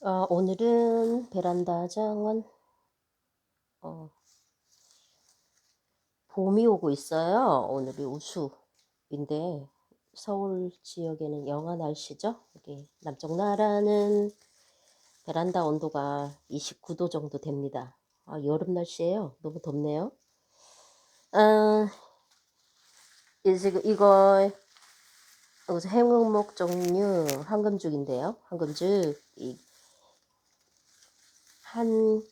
어, 오늘은 베란다 정원 어, 봄이 오고 있어요. 오늘이 우수인데 서울 지역에는 영하 날씨죠. 여기 남쪽 나라는 베란다 온도가 29도 정도 됩니다. 아, 여름 날씨예요. 너무 덥네요. 아, 이 지금 이거 행운목 종류 황금죽인데요. 황금죽 이 한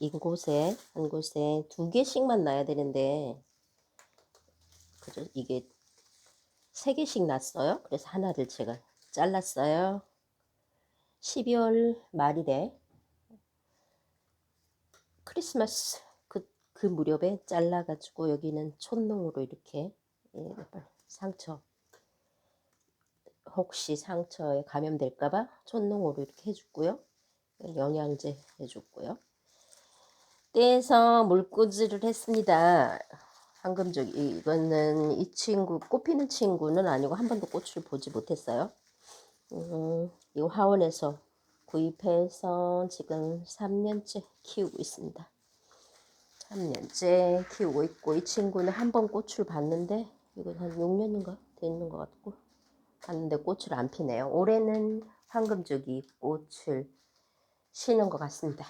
이곳에 한 곳에 두 개씩만 놔야 되는데 그죠? 이게 세 개씩 났어요. 그래서 하나를 제가 잘랐어요. 12월 말일에 크리스마스 그, 그 무렵에 잘라가지고 여기는 촌농으로 이렇게 예, 상처 혹시 상처에 감염될까봐 촌농으로 이렇게 해줬고요. 영양제 해줬고요. 떼서 물꽂이를 했습니다. 황금족 이거는 이 친구 꽃피는 친구는 아니고 한 번도 꽃을 보지 못했어요. 음, 이 화원에서 구입해서 지금 3년째 키우고 있습니다. 3년째 키우고 있고 이 친구는 한 번 꽃을 봤는데 이건 한 6년인가 되는 것 같고 봤는데 꽃을 안 피네요. 올해는 황금족이 꽃을 쉬는 것 같습니다.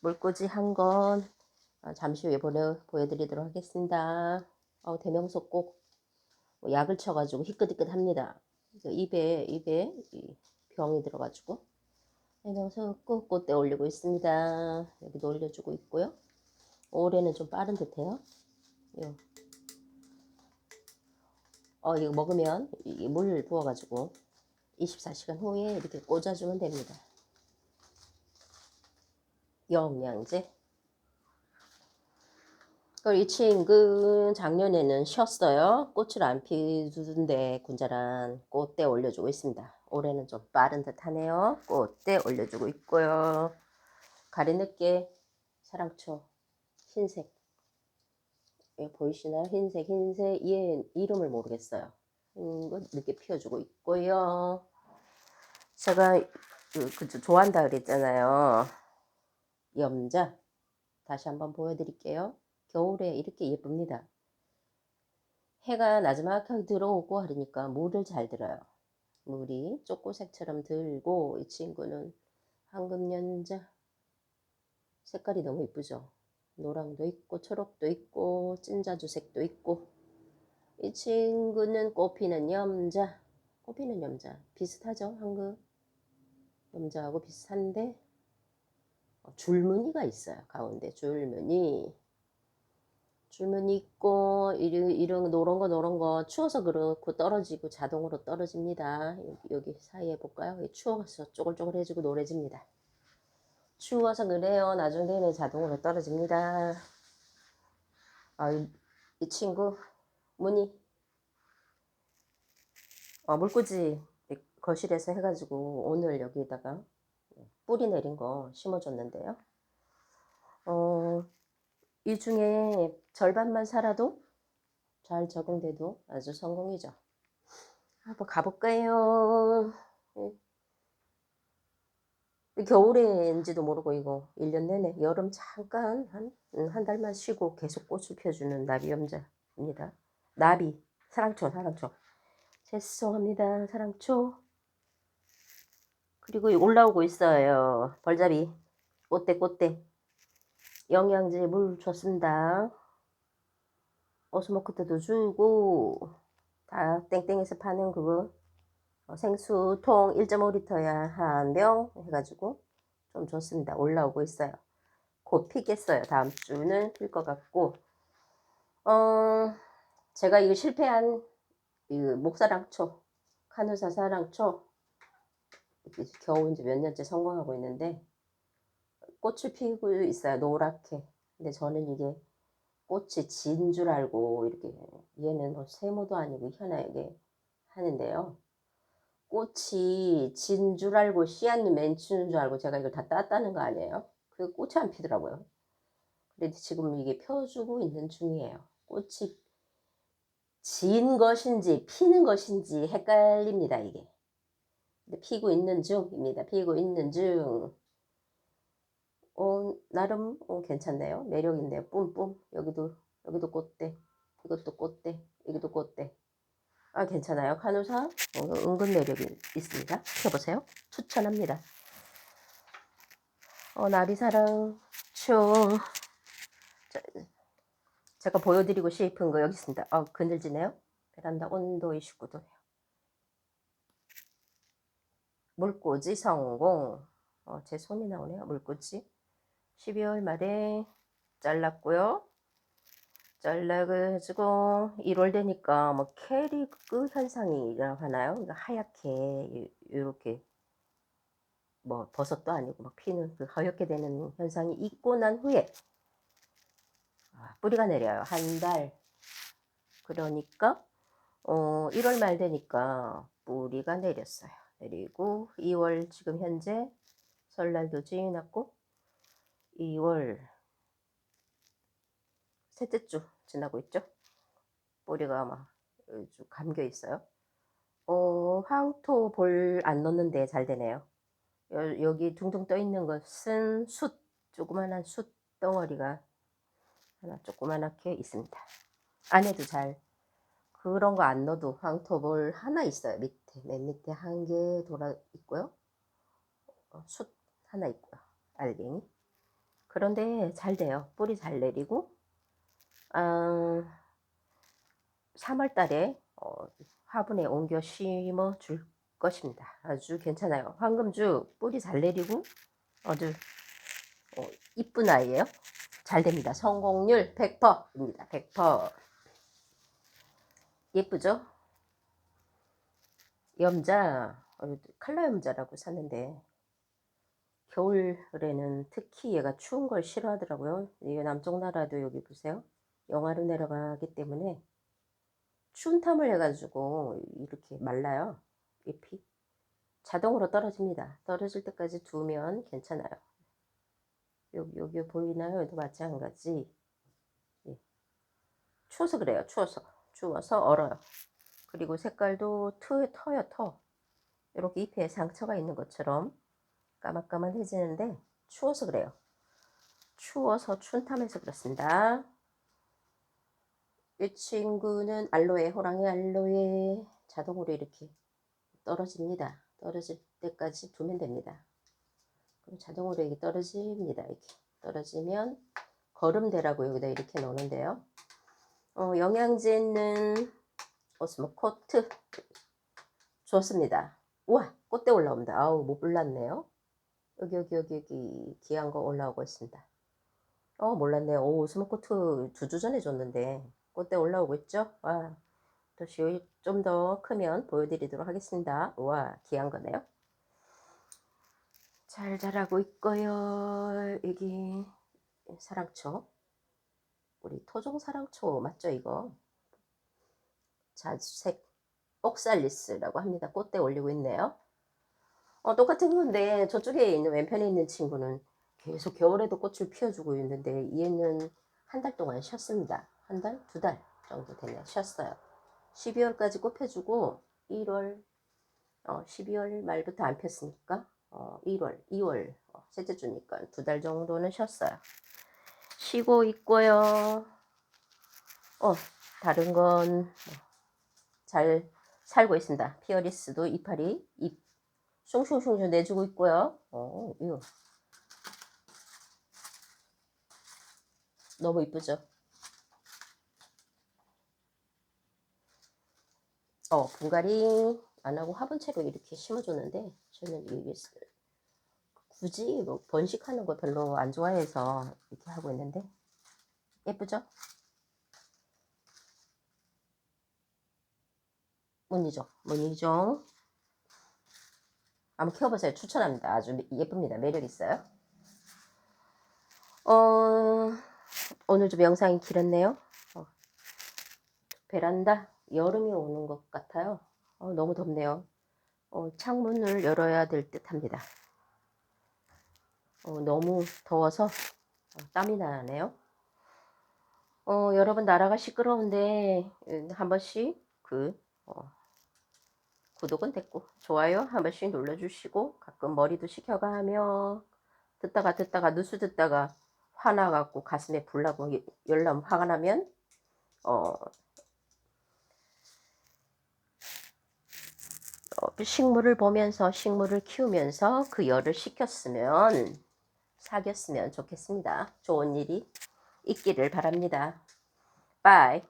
물꽂이 한건 어, 잠시 후에 보내, 보여드리도록 하겠습니다. 어, 대명소 꼭 약을 쳐가지고 희끗희끗 합니다. 입에 입에 병이 들어가지고 대명소 꼭 꽃대 올리고 있습니다. 여기도 올려주고 있고요. 올해는 좀 빠른 듯해요. 어, 이거 먹으면 물 부어가지고 24시간 후에 이렇게 꽂아주면 됩니다. 영양제. 이 친구 작년에는 쉬었어요. 꽃을 안 피우는데 군자란 꽃대 올려주고 있습니다. 올해는 좀 빠른 듯 하네요. 꽃대 올려주고 있고요. 가리늦게 사랑초 흰색 예, 보이시나요? 흰색 흰색 얘 이름을 모르겠어요. 이거 늦게 피워주고 있고요. 제가 그, 그 좋아한다 그랬잖아요. 염자 다시 한번 보여드릴게요. 겨울에 이렇게 예쁩니다. 해가 나지막하게 들어오고 하니까 물을 잘 들어요. 물이 쪼꼬색처럼 들고 이 친구는 황금연자 색깔이 너무 이쁘죠. 노랑도 있고 초록도 있고 찐자주색도 있고 이 친구는 꽃피는 염자 꽃피는 염자 비슷하죠 황금 염자하고 비슷한데 어, 줄무늬가 있어요. 가운데 줄무늬. 줄무늬 있고 이런, 이런 노란 거 노란 거 추워서 그렇고 떨어지고 자동으로 떨어집니다. 여기, 사이에 볼까요? 추워서 쪼글쪼글해지고 노래집니다. 추워서 그래요. 나중에는 자동으로 떨어집니다. 아, 이, 이 친구 무늬 어, 물꽂이 거실에서 해가지고 오늘 여기다가 뿌리 내린 거 심어줬는데요. 어, 이 중에 절반만 살아도 잘 적응돼도 아주 성공이죠. 한번 가볼까요? 네. 겨울인지도 모르고 이거 1년 내내 여름 잠깐 한, 한 달만 쉬고 계속 꽃을 펴주는 나비염자입니다. 나비, 사랑초, 사랑초. 죄송합니다, 사랑초. 그리고 올라오고 있어요. 벌잡이. 꽃대 꽃대. 영양제 물 줬습니다. 오스모크트도 주고 다 땡땡에서 파는 그거 어, 생수 통 1.5리터야 한 병 해가지고 좀 좋습니다. 올라오고 있어요. 곧 피겠어요. 다음 주는 필 것 같고 어 제가 이거 실패한 이 목사랑초 카누사 사랑초 겨우 이제 몇 년째 성공하고 있는데 꽃을 피우고 있어요. 노랗게. 근데 저는 이게 꽃이 진 줄 알고 이렇게 얘는 뭐 세모도 아니고 희한하게 하는데요. 꽃이 진 줄 알고 씨앗이 맺히는 줄 알고 제가 이걸 다 땄다는 거 아니에요? 그 꽃이 안 피더라고요. 근데 지금 이게 펴주고 있는 중이에요. 꽃이 진 것인지 피는 것인지 헷갈립니다, 이게. 피고 있는 중입니다. 피고 있는 중. 어, 나름 어, 괜찮네요. 매력 있네요. 뿜뿜. 여기도 여기도 꽃대. 이것도 꽃대. 여기도 꽃대. 아 괜찮아요. 간호사 어, 은근 매력이 있습니다. 펴보세요. 추천합니다. 어, 나비사랑 초. 자, 제가 보여드리고 싶은 거 여기 있습니다. 어, 그늘지네요. 베란다 온도 29도네요. 물꽂이 성공. 어, 제 손이 나오네요. 물꽂이. 12월 말에 잘랐고요. 잘라가지고 1월 되니까 뭐 캐리그 현상이라고 하나요? 그러니까 하얗게 이렇게 뭐 버섯도 아니고 막 피는 그 하얗게 되는 현상이 있고 난 후에 아, 뿌리가 내려요. 한 달. 그러니까 어 1월 말 되니까 뿌리가 내렸어요. 내리고 2월 지금 현재 설날도 지났고 2월 셋째 주 지나고 있죠. 뿌리가 막 감겨 있어요. 어, 황토 볼 안 넣는데 잘 되네요. 여, 여기 둥둥 떠 있는 것은 숯, 조그만한 숯 덩어리가 하나 조그만하게 있습니다. 안에도 잘 그런 거 안 넣어도 황토볼 하나 있어요. 밑에 맨 밑에 한 개 돌아 있고요. 어, 숯 하나 있고요. 알갱이. 그런데 잘 돼요. 뿌리 잘 내리고 아, 3월 달에 어, 화분에 옮겨 심어 줄 것입니다. 아주 괜찮아요. 황금주 뿌리 잘 내리고 아주 어, 이쁜 아이예요. 잘 됩니다. 성공률 100%입니다. 100%. 예쁘죠? 염자, 어, 칼라 염자라고 샀는데 겨울에는 특히 얘가 추운 걸 싫어하더라고요. 이게 남쪽 나라도 여기 보세요. 영하로 내려가기 때문에 추운 탐을 해가지고 이렇게 말라요. 잎이. 자동으로 떨어집니다. 떨어질 때까지 두면 괜찮아요. 여기, 여기 보이나요? 여기도 마찬가지. 예. 추워서 그래요. 추워서. 추워서 얼어요. 그리고 색깔도 트, 터요, 터. 이렇게 잎에 상처가 있는 것처럼 까맣까맣해지는데 추워서 그래요. 추워서 춘탐해서 그렇습니다. 이 친구는 알로에, 호랑이 알로에 자동으로 이렇게 떨어집니다. 떨어질 때까지 두면 됩니다. 그럼 자동으로 이게 떨어집니다. 이렇게 떨어지면 거름대라고 여기다 이렇게 놓는데요. 어, 영양제는 오스모 코트 좋습니다. 우와 꽃대 올라옵니다. 아우 못 몰랐네요. 여기 여기 여기 여기 귀한 거 올라오고 있습니다. 어 몰랐네요. 오 오스모 코트 두 주 전에 줬는데 꽃대 올라오고 있죠. 와 다시 좀 더 크면 보여드리도록 하겠습니다. 우와 귀한 거네요. 잘 자라고 있고요. 여기 사랑초 우리 토종 사랑초 맞죠 이거? 자색 옥살리스라고 합니다. 꽃대 올리고 있네요. 어, 똑같은 건데 저쪽에 있는 왼편에 있는 친구는 계속 겨울에도 꽃을 피워주고 있는데 얘는 한 달 동안 쉬었습니다. 한 달, 두 달 정도 되네 쉬었어요. 12월까지 꽃 펴주고 1월, 어, 12월 말부터 안 폈으니까 어, 1월, 2월 어, 셋째 주니까 두 달 정도는 쉬었어요. 쉬고 있고요. 어, 다른 건 잘 살고 있습니다. 피어리스도 이파리 잎 슝슝슝슝 내주고 있고요. 어, 이거 너무 이쁘죠? 어, 분갈이 안 하고 화분채로 이렇게 심어줬는데 저는 이게 굳이 뭐 번식하는 거 별로 안 좋아해서 이렇게 하고 있는데 예쁘죠? 문이죠. 문이죠. 한번 키워보세요. 추천합니다. 아주 예쁩니다. 매력 있어요. 어, 오늘 좀 영상이 길었네요. 어, 베란다 여름이 오는 것 같아요. 어, 너무 덥네요. 어, 창문을 열어야 될 듯 합니다. 어, 너무 더워서 어, 땀이 나네요. 어, 여러분 나라가 시끄러운데 음, 한 번씩 그 어, 구독은 됐고 좋아요 한 번씩 눌러주시고 가끔 머리도 식혀가며 듣다가 듣다가 누수 듣다가 화나갖고 가슴에 불나고 예- 열나면 화가 나면 어, 어, 식물을 보면서 식물을 키우면서 그 열을 식혔으면 사귀었으면 좋겠습니다. 좋은 일이 있기를 바랍니다. 바이.